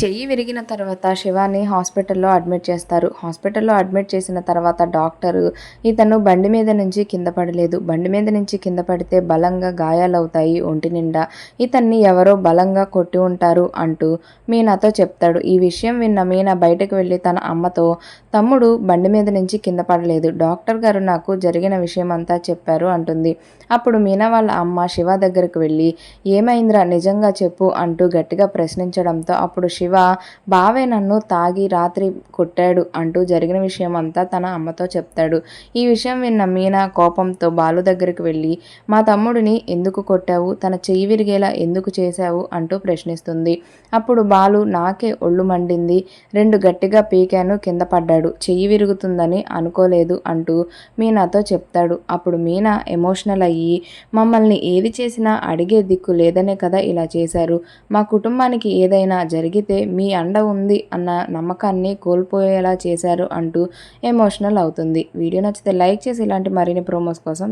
చెయ్యి విరిగిన తర్వాత శివాని హాస్పిటల్లో అడ్మిట్ చేస్తారు. హాస్పిటల్లో అడ్మిట్ చేసిన తర్వాత డాక్టర్ ఇతను బండి మీద నుంచి కింద పడలేదు. బండి మీద నుంచి కింద పడితే బలంగా గాయాలవుతాయి ఒంటి నిండా. ఇతన్ని ఎవరో బలంగా కొట్టి ఉంటారు అంటూ మీనాతో చెప్తాడు. ఈ విషయం విన్న మీనా బయటకు వెళ్ళి తన అమ్మతో తమ్ముడు బండి మీద నుంచి కింద పడలేదు. డాక్టర్ గారు నాకు జరిగిన విషయం అంతా చెప్పారు అంటుంది. అప్పుడు మీనా వాళ్ళ అమ్మ శివ దగ్గరకు వెళ్ళి ఏమైందిరా? నిజంగా చెప్పు అంటూ గట్టిగా ప్రశ్నించడంతో అప్పుడు శివ బావే నన్ను తాగి రాత్రి కొట్టాడు అంటూ జరిగిన విషయం అంతా తన అమ్మతో చెప్తాడు. ఈ విషయం విన్న మీనా కోపంతో బాలు దగ్గరికి వెళ్ళి మా తమ్ముడిని ఎందుకు కొట్టావు? తన చెయ్యి విరిగేలా ఎందుకు చేశావు? అంటూ ప్రశ్నిస్తుంది. అప్పుడు బాలు నాకే ఒళ్ళు మండింది రెండు గట్టిగా పీకాను కింద పడ్డాడు చెయ్యి విరుగుతుందని అనుకోలేదు అంటూ మీనాతో చెప్తాడు. అప్పుడు మీనా ఎమోషనల్ అయ్యి మమ్మల్ని ఏది చేసినా అడిగే దిక్కు లేదనే కదా ఇలా చేశారు. మా కుటుంబానికి ఏదైనా జరిగితే మీ అండ ఉంది అన్న నమ్మకాన్ని కోల్పోయేలా చేశారు అంటూ ఎమోషనల్ అవుతుంది. వీడియో నచ్చితే లైక్ చేసి ఇలాంటి మరిన్ని ప్రోమోస్ కోసం